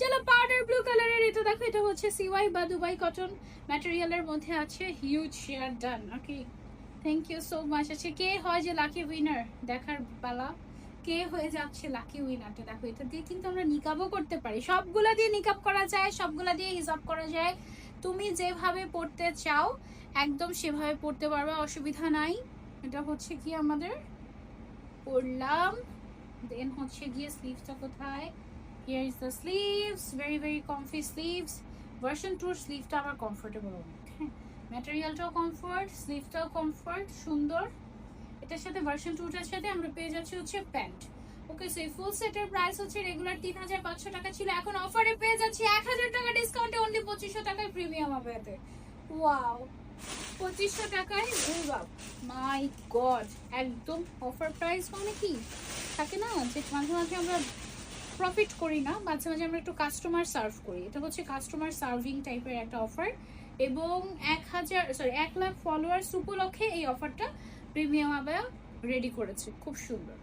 চলো powder blue কালারের এটা দেখো, এটা হচ্ছে সিওয়াই বা দুবাই কটন ম্যাটেরিয়ালের মধ্যে আছে। Huge share done okay thank you so much আচ্ছা কে হয় যে লাকি উইনার দেখার পালা। কে হয়ে যাচ্ছে লাকি উইনারটা দেখো, এটা দিয়ে কিন্তু আমরা নিকাবও করতে পারি। সবগুলা দিয়ে নিকাব করা যায়, সবগুলা দিয়ে হিসাব করা যায়। তুমি যেভাবে পড়তে চাও, একদম সেভাবে পড়তে পারবে, অসুবিধা নাই। এটা হচ্ছে কি আমাদের? পড়লাম। দেন হচ্ছে গিয়ে স্লিভসটা কোথায়? Here is the sleeves very very comfy sleeves version টুর স্লিভটা আমার কমফোর্টেবল অনেক হ্যাঁ ম্যাটেরিয়ালটাও কমফোর্ট স্লিভটাও কমফোর্ট সুন্দর। এটার সাথে ভার্সন টুটার সাথে আমরা পেয়ে যাচ্ছি হচ্ছে প্যান্ট। ওকে সো ফুল সেটের প্রাইস হচ্ছে রেগুলার তিন হাজার পাঁচশো টাকা ছিল। এখন অফারে পেয়ে যাচ্ছি এক হাজার টাকা ডিসকাউন্টে অনলি পঁচিশশো টাকায় প্রিমিয়াম হবে ওয়াও পঁচিশশো টাকায় মাই গড একদম অফার প্রাইস মানে কি? থাকে না যে মাঝে মাঝে আমরা প্রফিট করি না, মাঝে মাঝে আমরা একটু কাস্টমার সার্ভ করি। এটা হচ্ছে কাস্টমার সার্ভিং টাইপের একটা অফার এবং এক হাজার সরি এক লাখ ফলোয়ার্স উপলক্ষে এই অফারটা প্রিমিয়াম রেডি করেছে। খুব সুন্দর।